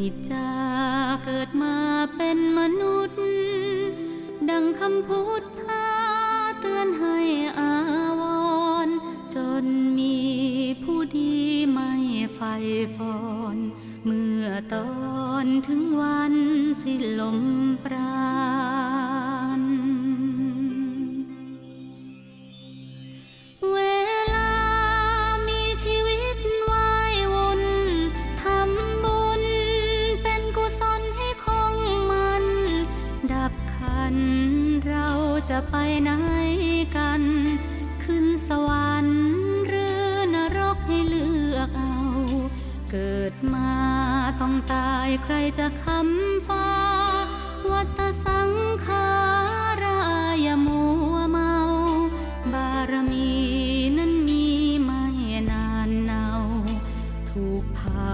นิจจาเกิดมาเป็นมนุษย์ ดังคำพุทธาเตือนให้อาวร จนมีผู้ดีไม่ไฟฟอน เมื่อตอนถึงวันสิ้นลมปรา คันเราจะไปไหนกัน ขึ้นสวรรค์หรือนรกให้เลือกเอา เกิดมาต้องตายใครจะคำฟ้า วัตสังขาราย่มัวเมา บารมีนั้นมีไม่นานเนา ถูกเผา